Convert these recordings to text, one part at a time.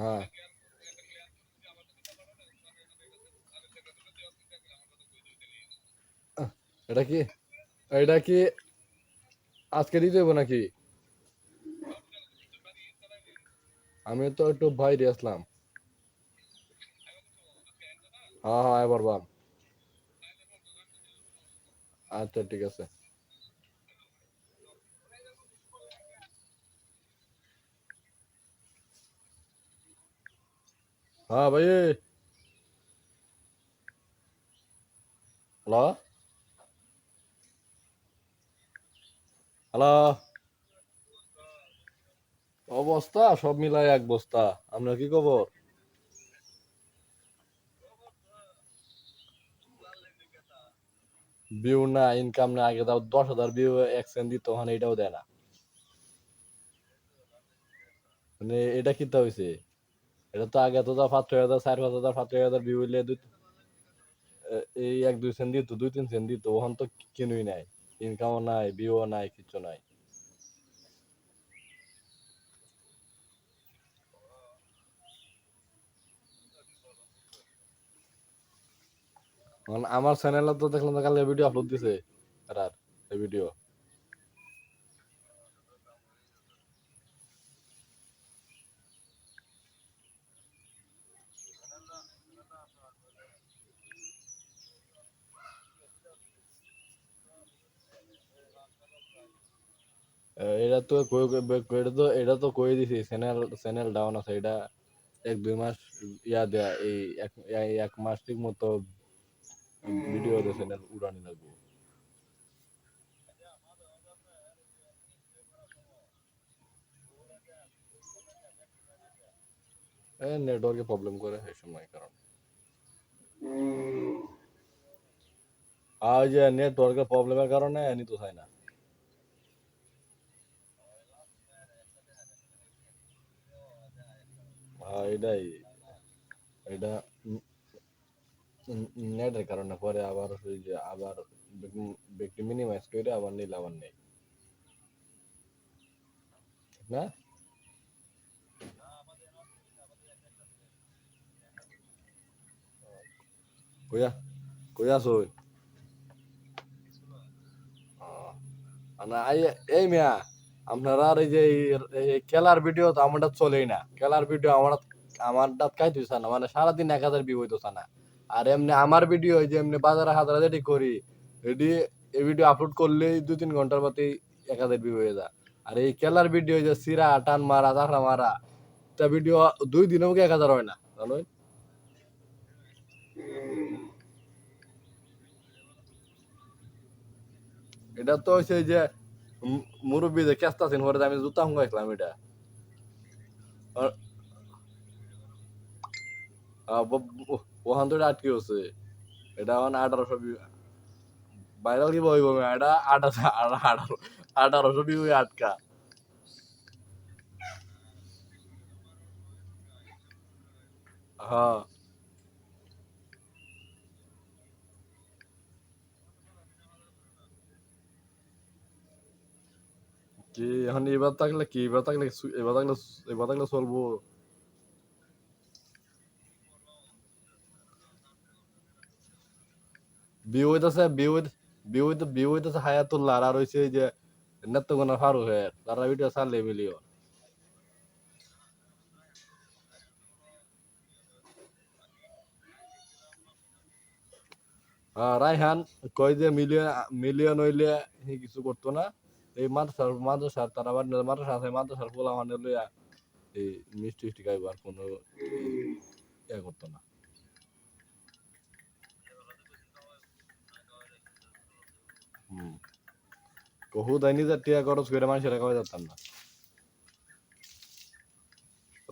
হ্যাঁ। এটা কি? এটা কি আজকে দিতে হইব নাকি? আমি তো একটু বাইরে আসলাম। হ্যাঁ হ্যাঁ এবার আচ্ছা ঠিক আছে। হ্যাঁ ভাই হ্যালো হ্যালো অবস্থা? সব মিলাই এক বস্তা। আপনার কি খবর? ভিউ না ইনকাম না, আগে দাও দশ হাজার ভিউ একসেন্ট দিত, ওখানে এটাও দেয় না। মানে এটা কিতা হয়েছে এটা তো আগে তো পাঁচ ছয় হাজার চার পাঁচ হাজার পাঁচ ছয় হাজার ভিউ হইলে দুই এই এক দুই সেন্ট দিত, দুই তিন সেন্ট দিত, ওখান তো কিনুই নাই। ইনকামও নাই ভিউও নাই কিছু নাই। এখন আমার চ্যানেলে তো দেখলাম তো কালকে ভিডিও আপলোড দিছে রাত এই ভিডিও এটা তো এটা তো এটা তো কই দিছি চ্যানেল চ্যানেল ডাউন আছে। এটা এক দুই মাস ইয়া দেয়া এই এক এক মাস ঠিক মতো ভিডিও দে চ্যানেল উড়ানি লাগবে। এই নেটওয়ার্কে প্রবলেম করে এই সময় কারণ আর যে নেটওয়ার্কের প্রবলেমের কারণে এনি তো চাই না হ্যাঁ এটাই, এটা নেটের কারণে পরে আবার ওই যে আবার ব্যক্তি মিনিমাইজ করে আবার নিলে আবার নেই। ঠিক না? কইয়া কইয়া সই। না এই মিয়া। আপনারা আর এই যে খেলার ভিডিও তো আমারটা চলেই না। খেলার ভিডিও আমার আমারটা কাই তুই না। মানে সারাদিন এক হাজার ভিউ হইতো না। আর এমনি আমার ভিডিও যে এমনি বাজারে হাজার হাজার করি এটি এই ভিডিও আপলোড করলেই দুই তিন ঘণ্টার মধ্যে এক হাজার ভিউ হয়ে যায়। আর এই খেলার ভিডিও যে সিরা, টান মারা চাকরা মারা তা ভিডিও দুই দিনেও এক হাজার হয় না। জানো এটা তো হচ্ছে যে মুরব্বী যে কেস্তা আছেন পরে আমি জুতা হুঙ্গাইছিলাম এটা। আর- আহ, ব- ওখান এটা আটকে হচ্ছে এটা মানে আঠারোশো ভাইরাল কি আমি? এটা আঠারো আঠারো আঠারোশো ভিউ আটকা। হ্যাঁ। কি এখন এবার থাকলে কি? এবার থাকলে এবার থাকলে এবার থাকলে চলবো। বিয়ে হইতেছে, বিয়ে হইতে বিয়ে হইতে, বিয়ে হইতেছে হায়াতুল্লাহ আর হইছে যে নেত্রকোনা ফারুক হয়ে তারা ভিডিও ছাড়লে মিলিও রায়হান কয় যে মিলিয়ন মিলিয়ন হইলে কিছু করতো না। এই মাদ্রাসার মাদ্রাসার তারা মাদ্রাসা আছে, মাদ্রাসার পোলা মানে লইয়া এই মিষ্টি টিষ্টি খাইব আর কোনো ইয়া করতো না। কহু টিয়া খরচ করে মানুষের যেতাম না।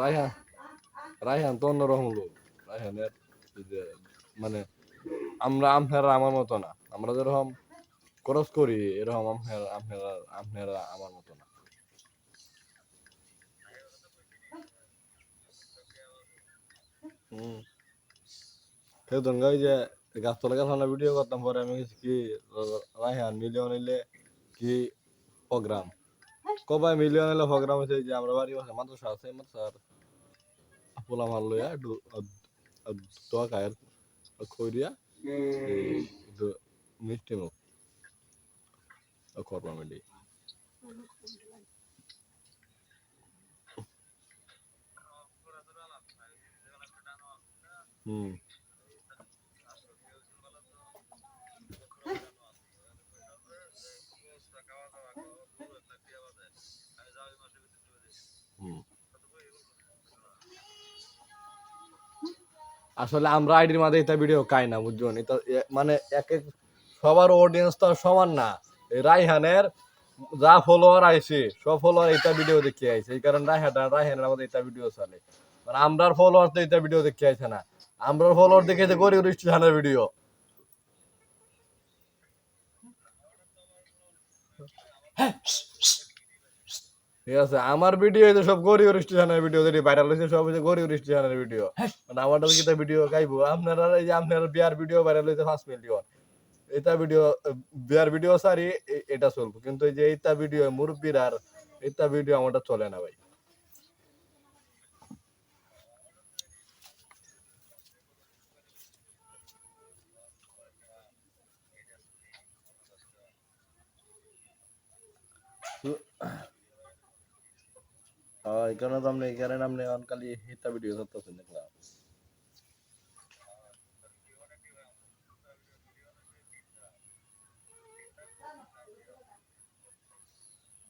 রায়হান রায়হান তো অন্যরকম লোক। রায়হানের মানে আমরা আপনারা আমার মতো না। আমরা যেরকম খরচ করি, এরকম আপনারা আপনারা আপনারা আমার মতো না। হুম। দঙ্গা ওই যে গাছতলা গাছতলা ভিডিও করতাম পরে আমি কি রায়হান মিলিয়ন হইলে কি প্রোগ্রাম কবাই মিলিয়ন হইলে প্রোগ্রাম হচ্ছে যে আমরা বাড়ি আছে মাদ্রাসা আছে মাদ্রাসার পোলা একটু দোয়া খায় খইরিয়া একটু মিষ্টি মুখ করবাম এটি আসলে আমরা আইডির মাঝে এটা ভিডিও খাই না বুঝছ মানে এক এক সবার অডিয়েন্স তো সমান না। রাইহানের যা ফলোয়ার আইছে সব ফলোয়ার এটা ভিডিও দেখে আইছে। এই কারণে রাইহান রাইহানের আমাদের এটা ভিডিও চলে। মানে আমরার ফলোয়ার তো এটা ভিডিও দেখে আইছে না। আমরার ফলোয়ার দেখে যে গরিব স্টেশনের ভিডিও ঠিক আছে আমার ভিডিও যে সব গরিব স্টেশনের ভিডিও যেটি ভাইরাল হয়েছে সব হচ্ছে গরিব স্টেশনের ভিডিও মানে আমারটা কি ভিডিও গাইবো? আপনারা এই যে আপনারা বিয়ার ভিডিও ভাইরাল হয়েছে পাঁচ মিলিয়ন এটা ভিডিও বিয়ার ভিডিও সারি এটা চলবো। কিন্তু এই যে এইটা ভিডিও মুরব্বীর আর এটা ভিডিও আমারটা চলে না ভাই। কারণে তো এই কারণে আপনি অনকালি এটা ভিডিও করতেছেন দেখলাম।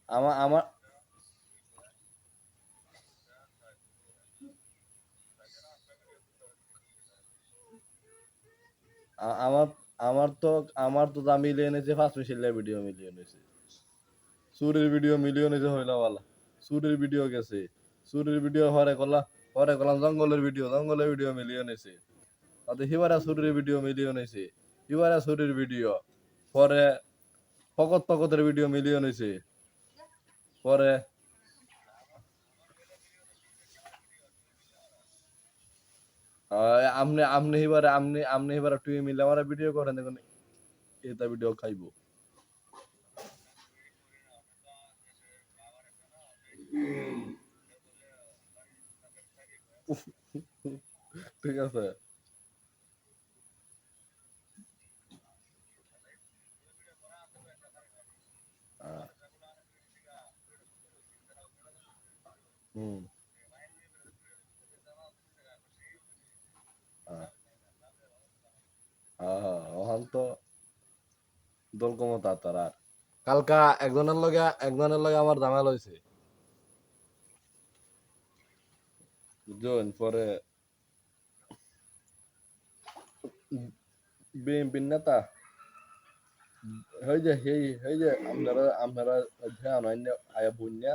আমার আমার আমার আমার তো আমার তো দাম পাঁচ মিশিল্লা ভিডিও সুরের ভিডিও সুরের ভিডিও গেছে। সুরের ভিডিও হরে কলা, হরে কলাম জঙ্গলের ভিডিও জঙ্গলের ভিডিও মিলিয়ে এনেছে তাতে হিবারা সুরের ভিডিও মিলিয়ে এনেছে হিবারা সুরের ভিডিও পরে ফকত ফকতের ভিডিও মিলিয়ে এনেছে পরে আমনে আমনে আমনে আমনে টুই মিলে আমার ভিডিও করেন, দেখুন, এটা ভিডিও খাইবো। ঠিক আছে। হুম ওখান তো দল ক্ষমতা তার আর। কালকা একজনের লগে একজনের লগে আমার ঝামেলা হয়েছে বুঝছেন পরে বিএনপির নেতা। হই যে হেই হই যে আপনারা আপনারা ধ্যান আয়া বুনিয়া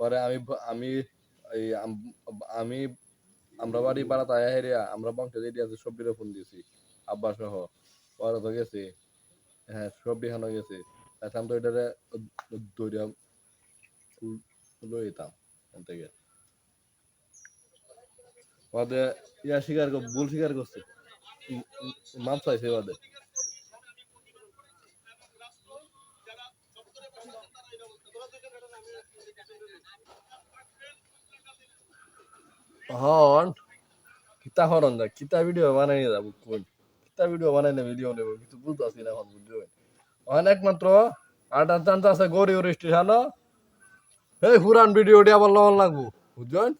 পরে আমি আমি আমি আমরা বাড়ি পাড়াতে আয়া হেরিয়া আমরা বংশ যেটি আছে সব্বিরে ফোন দিয়েছি, আব্বা সহ পরে তো গেছে হ্যাঁ সব বিহানো গেছে এখন তো এটারে দৌড়িয়া লই এখান থেকে বাদে ইয়া স্বীকার কর- ভুল স্বীকার করছে মাপ চাইছে বাদে হন, কিতা হরন যা কিতা ভিডিও বানাই যাব কোন? কিতা ভিডিও বানাইলে ভিডিও নেব, কিছু বুঝতেছি না এখন বুঝছ এখন একমাত্র আটা চান্স আছে গরিব স্টেশন এই পুরান ভিডিওটি আবার লওয়ান লাগবো, বুঝছেন?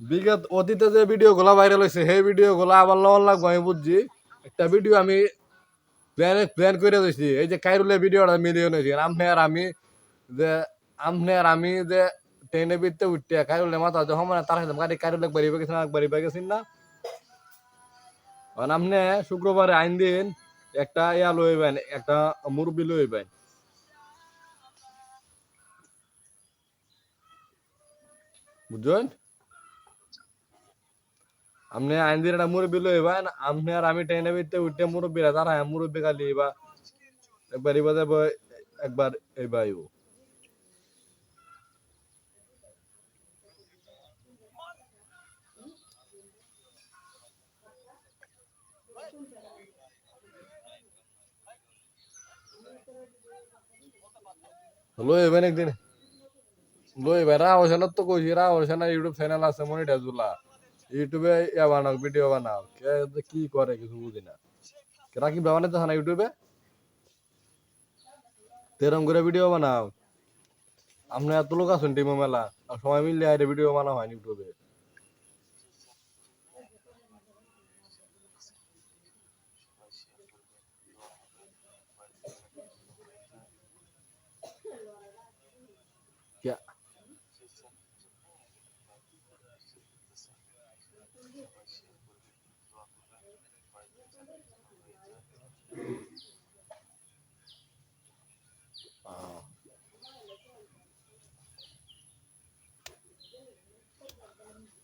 বিগত অতীতে যে ভিডিও গুলা ভাইরাল হয়েছে সেই ভিডিও গুলা আবার লওয়ান লাগবো, আমি বুঝছি। একটা ভিডিও আমি প্ল্যান প্ল্যান করে দিয়েছি এই যে কাইরুলের ভিডিওটা মিলিয়ন হয়েছে আমনে আর আমি যে আমনে আর আমি যে ট্রেনে বিতে উঠতে কাইরুলের মাথা যখন তার সাথে গাড়ি কাইরুলে একবার ইবে গেছেন ইবে গেছেন না। কারণ আপনি শুক্রবারে আইন দিন একটা ইয়া লইবেন, একটা মুরব্বি লইবেন। বুঝছেন? আপনি আইন দিন একটা মুরব্বী লই এবার আপনি আর আমি ট্রেনে বিতে উঠতে মুরব্বীরা তারা মুরব্বী খালি এবার একবার এবার একবার এবার লই এবার একদিন লই এবার রাও সেনা তো কইছি রাও সেনা ইউটিউব চ্যানেল আছে মনিটাইজগুলা ইউটিউবে ইয়া বানাও ভিডিও বানাও কে কি করে কিছু বুঝি না কেরা কি তো না ইউটিউবে তেরম করে ভিডিও বানাও আমরা এত লোক আছেন টিমো মেলা আর সবাই মিললে আরে ভিডিও বানাও হয় ইউটিউবে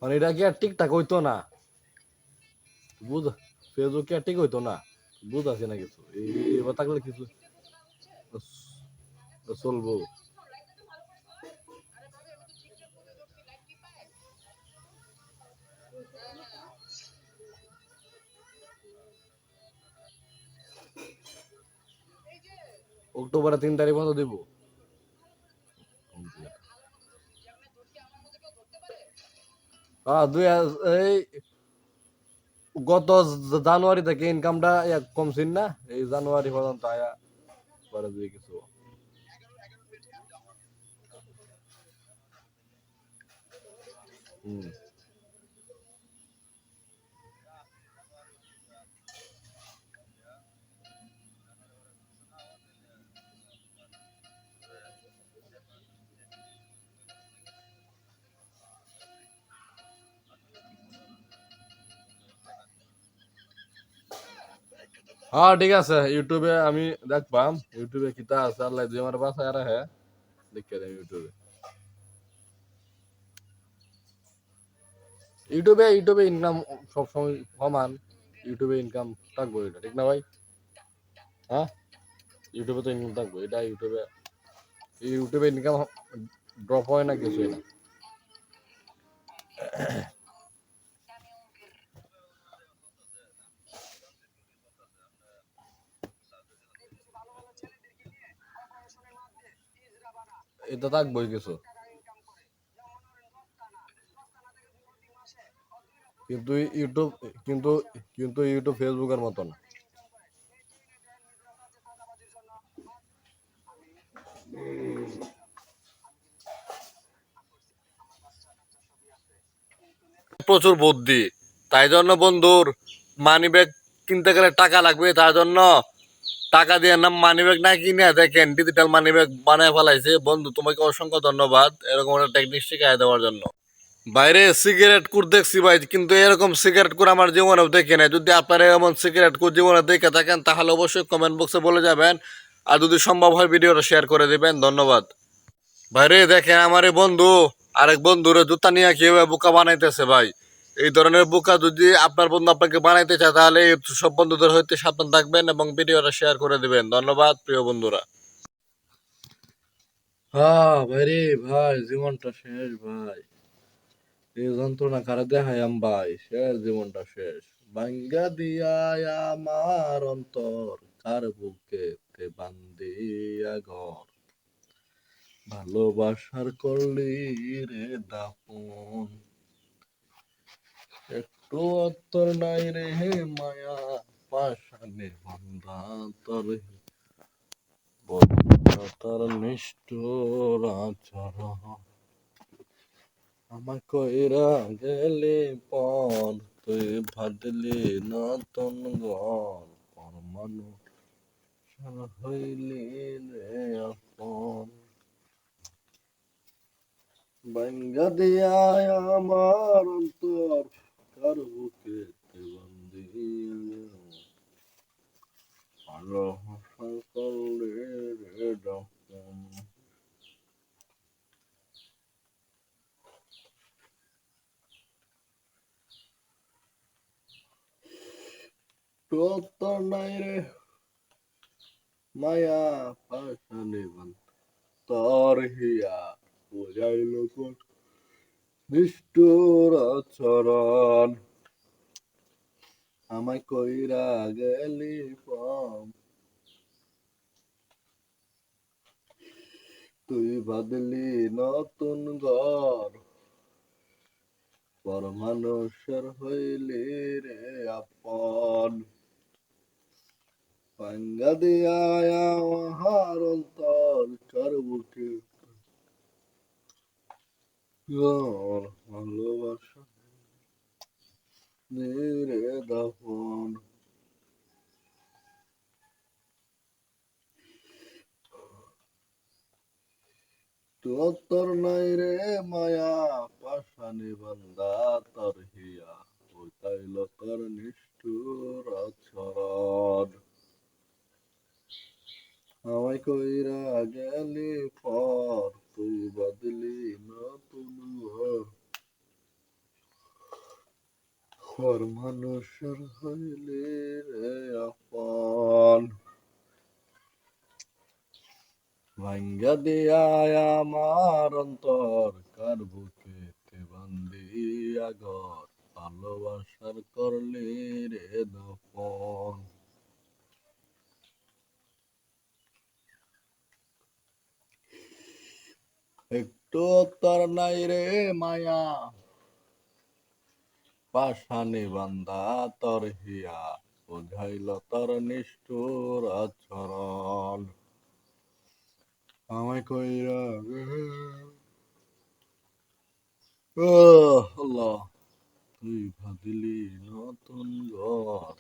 মানে এটা কি আর ঠিকঠাক হইতো না? বুঝ ফেসবুক কি আর ঠিক হইতো না? বুঝ আছে না কিছু? এবার থাকলে কিছু চলবো। অক্টোবরের তিন তারিখ মতো দেবো। দুই এই গত জানুয়ারি থেকে ইনকামটা কমছিল না এই জানুয়ারি পর্যন্ত আয়া কিছু। হুম। হ্যাঁ ঠিক আছে। ইউটিউবে আমি দেখবাম ইউটিউবে কিতা আছে, আল্লাহ যে আমার বাসায় রাখে দেখে দেব ইউটিউবে। ইউটিউবে ইউটিউবে ইনকাম সবসময় সমান। ইউটিউবে ইনকাম থাকব এটা, ঠিক না ভাই? হ্যাঁ? ইউটিউবে তো ইনকাম থাকব, এটা ইউটিউবে ইউটিউবে ইনকাম ড্রপ হয় না, কিছুই না। এটা থাকবোই কিছু কিন্তু ইউটিউব কিন্তু কিন্তু ইউটিউব ফেসবুকের মতন। প্রচুর বুদ্ধি। তাই জন্য বন্ধুর মানি ব্যাগ কিনতে গেলে টাকা লাগবে তার জন্য টাকা দিয়ে নাম মানি ব্যাগ না কিনে, দেখেন ডিজিটাল মানি ব্যাগ বানায় ফেলাইছে। বন্ধু, তোমাকে অসংখ্য ধন্যবাদ এরকম একটা টেকনিক শিখাই দেওয়ার জন্য। বাইরে সিগারেট কুর দেখছি ভাই, কিন্তু এরকম সিগারেট কুর আমার জীবনেও দেখে নাই। যদি আপনারা এমন সিগারেট কুর জীবনে দেখে থাকেন, তাহলে অবশ্যই কমেন্ট বক্সে বলে যাবেন। আর যদি সম্ভব হয়, ভিডিওটা শেয়ার করে দিবেন। ধন্যবাদ। বাইরে দেখেন, আমার বন্ধু, আরেক বন্ধুরে জুতা নিয়ে কীভাবে বোকা বানাইতেছে ভাই। এই ধরনের বোকা যদি আপনার বন্ধু আপনাকে বানাইতে চায়, তাহলে সব বন্ধুদের হইতে সাবধান থাকবেন এবং ভিডিওটা শেয়ার করে দিবেন। ধন্যবাদ, প্রিয় বন্ধুরা। হ্যাঁ ভাই ভাই, জীবনটা শেষ ভাই। এই যন্ত্রণা কারে দেখাইয়াম ভাই, শেষ জীবনটা শেষ। ভাঙ্গা দিয়া আমার অন্তর, কার বুকে বান্দিয়া ঘর। ভালোবাসার করলি রে দাপন একটু অত্তর নাই রে হে মায়া পাশানে বান্ধা তোর তার নিষ্ঠুর আচরণ। আমার কইরা গেলে পর তুই ভাবলি নতুন ঘর পরমাণু হইলি রে আপন। বাঙ্গা দিয়া আমার অন্তর তার বুকে বন্দি আলো মায়া পাশানি বন হিয়া বোঝাইল কোট নিষ্ঠুর আচরণ। আমায় কইরা গেলি পম। তুই বাদলি নতুন ঘর। পর মানুষের হইলি রে আপন। পাঙ্গা দিয়া আমার অন্তর কার বুকে তোর ভালোবাসা রে দাফন তোর নাই রে মায়া পাশানি বান্দা তোর হিয়া ওইটাইল তোর নিষ্ঠুর আচরণ আমায় কইরা গেলি পর তুই বদলি নতুন ঘর পর মানুষের হইলে রে আপন। ভাঙ্গা দিয়া আমার অন্তর, কার বুকে বান্দিয়া ঘর ভালোবাসার করলি রে দপন একটু তোর নাই রে মায়া পাশানি বান্ধা তর হিয়া, বুঝাইল তর নিষ্ঠুর আচরণ। আমায় কইরা আল্লাহ, তুই ভাবিলি নতুন ঘর